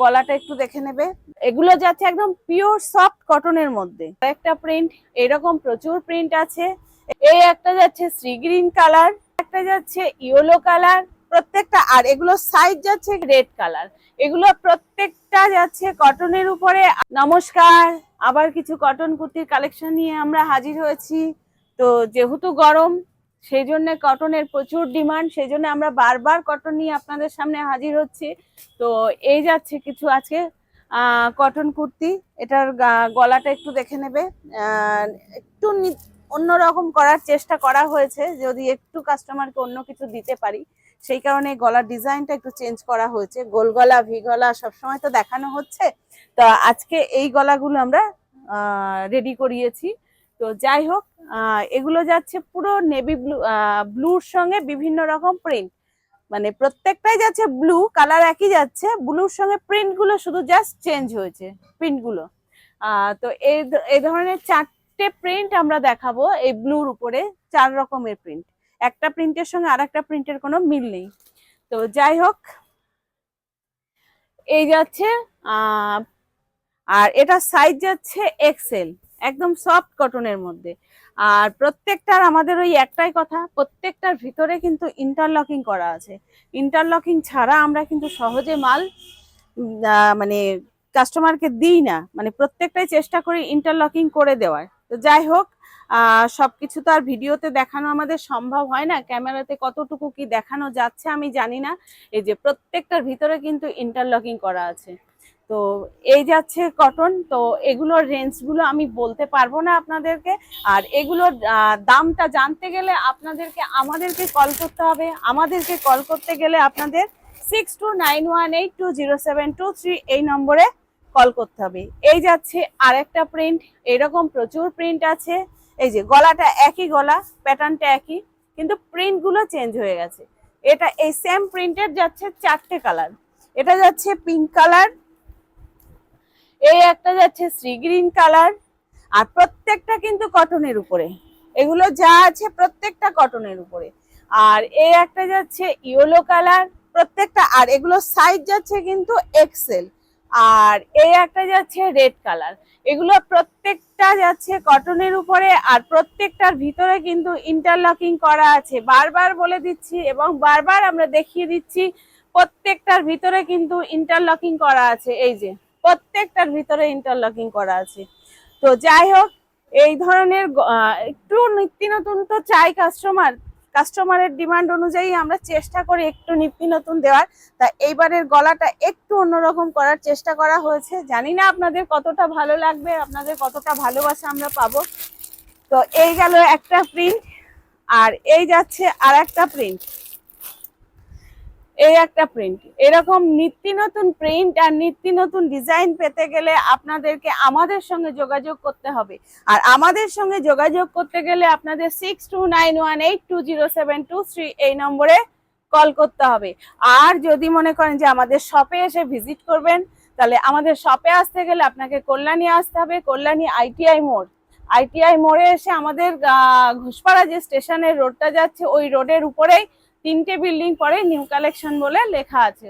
গলাটা একটু দেখে নেবে। এগুলো যাচ্ছে একদম পিওর সফট কটনের মধ্যে। একটা প্রিন্ট এরকম প্রচুর প্রিন্ট আছে। এই একটা যাচ্ছে শ্রী গ্রিন কালার একটা যাচ্ছে ইয়েলো কালার প্রত্যেকটা, আর এগুলো সাইজ যাচ্ছে রেড কালার এগুলো প্রত্যেকটা যাচ্ছে কটনের উপরে। নমস্কার, আবার কিছু কটন কুর্তির কালেকশন নিয়ে আমরা হাজির হয়েছি। তো যেহেতু গরম সেই জন্য কটনের প্রচুর ডিমান্ড সেই জন্য আমরা বারবার কটন নিয়ে আপনাদের সামনে হাজির হচ্ছি। তো এই যাচ্ছে কিছু আজকে কটন কুর্তি। এটার গলাটা একটু দেখে নেবে। একটু অন্যরকম করার চেষ্টা করা হয়েছে, যদি একটু কাস্টমারকে অন্য কিছু দিতে পারি। সেই কারণে গলার ডিজাইনটা একটু চেঞ্জ করা হয়েছে। গোল গলা, ভি গলা, সবসময় তো দেখানো হচ্ছে। তো আজকে এই গলাগুলো আমরা রেডি করিয়েছি। তো যাই হোক এগুলো যাচ্ছে পুরো নেভি ব্লু ব্লুর সঙ্গে বিভিন্ন রকম প্রিন্ট মানে প্রত্যেকটাই যাচ্ছে ব্লু কালার একই যাচ্ছে ব্লুর সঙ্গে প্রিন্টগুলো শুধু জাস্ট চেঞ্জ হয়েছে প্রিন্টগুলো তো এই ধরনের চারটে প্রিন্ট আমরা দেখাবো এই ব্লুর উপরে, চার রকমের প্রিন্ট একটা প্রিন্টের সঙ্গে আর একটা প্রিন্টের কোনো মিল নেই। তো যাই হোক, এই যাচ্ছে আর এটা সাইজ যাচ্ছে এক্সেল একদম সফট কটনের মধ্যে। আর প্রত্যেকটার আমাদের ওই একটাই কথা, প্রত্যেকটার ভিতরে কিন্তু ইন্টারলকিং করা আছে। ইন্টারলকিং ছাড়া আমরা কিন্তু সহজে মাল মানে কাস্টমারকে দিই না। মানে প্রত্যেকটাই চেষ্টা করি ইন্টারলকিং করে দেওয়ার। তো যাই হোক সব কিছু তো আর ভিডিওতে দেখানো আমাদের সম্ভব হয় না। ক্যামেরাতে কতটুকু কি দেখানো যাচ্ছে আমি জানি না। এই যে প্রত্যেকটার ভিতরে কিন্তু ইন্টারলকিং করা আছে। তো এই যাচ্ছে কটন তো এগুলোর রেঞ্জগুলো আমি বলতে পারব না আপনাদেরকে। আর এগুলোর দামটা জানতে গেলে আপনাদেরকে, আমাদেরকে কল করতে হবে। আমাদেরকে কল করতে গেলে আপনাদের six two nine one eight two zero seven two three এই নম্বরে কল করতে হবে। এই যাচ্ছে আরেকটা প্রিন্ট এরকম প্রচুর প্রিন্ট আছে। এই যে গলাটা একই গলা প্যাটার্নটা একই, কিন্তু প্রিন্টগুলো চেঞ্জ হয়ে গেছে। এটা এই সেম প্রিন্টের যাচ্ছে চারটে কালার এটা যাচ্ছে পিঙ্ক কালার এই একটা যাচ্ছে শ্রী গ্রিন কালার আর প্রত্যেকটা কিন্তু কটনের উপরে। এগুলো যা আছে প্রত্যেকটা কটনের উপরে। আর এই একটা যাচ্ছে ইয়েলো কালার প্রত্যেকটা, আর এগুলো সাইজ যাচ্ছে কিন্তু এক্সেল আর এই একটা যাচ্ছে রেড কালার। এগুলো প্রত্যেকটা যাচ্ছে কটনের উপরে আর প্রত্যেকটার ভিতরে কিন্তু ইন্টারলকিং করা আছে। বারবার বলে দিচ্ছি এবং বারবার আমরা দেখিয়ে দিচ্ছি, প্রত্যেকটার ভিতরে কিন্তু ইন্টারলকিং করা আছে। এই যে প্রত্যেকটার ভিতরে ইন্টারলকিং করা আছে। তো যাই হোক, এই ধরনের একটু নিত্য নতুন তো চাই কাস্টমার কাস্টমারের ডিমান্ড অনুযায়ী আমরা চেষ্টা করি একটু নিত্য নতুন দেওয়ার। তা এইবারের গলাটা একটু অন্যরকম করার চেষ্টা করা হয়েছে। জানি না আপনাদের কতটা ভালো লাগবে, আপনাদের কতটা ভালোবাসা আমরা পাবো। তো এই গেল একটা প্রিন্ট আর এই যাচ্ছে আর একটা প্রিন্ট এই একটা প্রিন্ট এরকম নিত্য নতুন প্রিন্ট আর নিত্য নতুন ডিজাইন পেতে গেলে আপনাদেরকে আমাদের সঙ্গে যোগাযোগ করতে হবে। আর আমাদের সঙ্গে যোগাযোগ করতে গেলে আপনাদের six two nine one eight two zero seven two three এই নম্বরে কল করতে হবে। আর যদি মনে করেন যে আমাদের শপে এসে ভিজিট করবেন, তাহলে আমাদের শপে আসতে গেলে আপনাকে কল্যাণী আসতে হবে, কল্যাণী আইটিআই মোড়। আইটিআই মোড়ে এসে আমাদের ঘোষপাড়া যে স্টেশনের রোডটা যাচ্ছে, ওই রোডের উপরেই তিনটে বিল্ডিং পরে নিউ কালেকশন বলে লেখা আছে।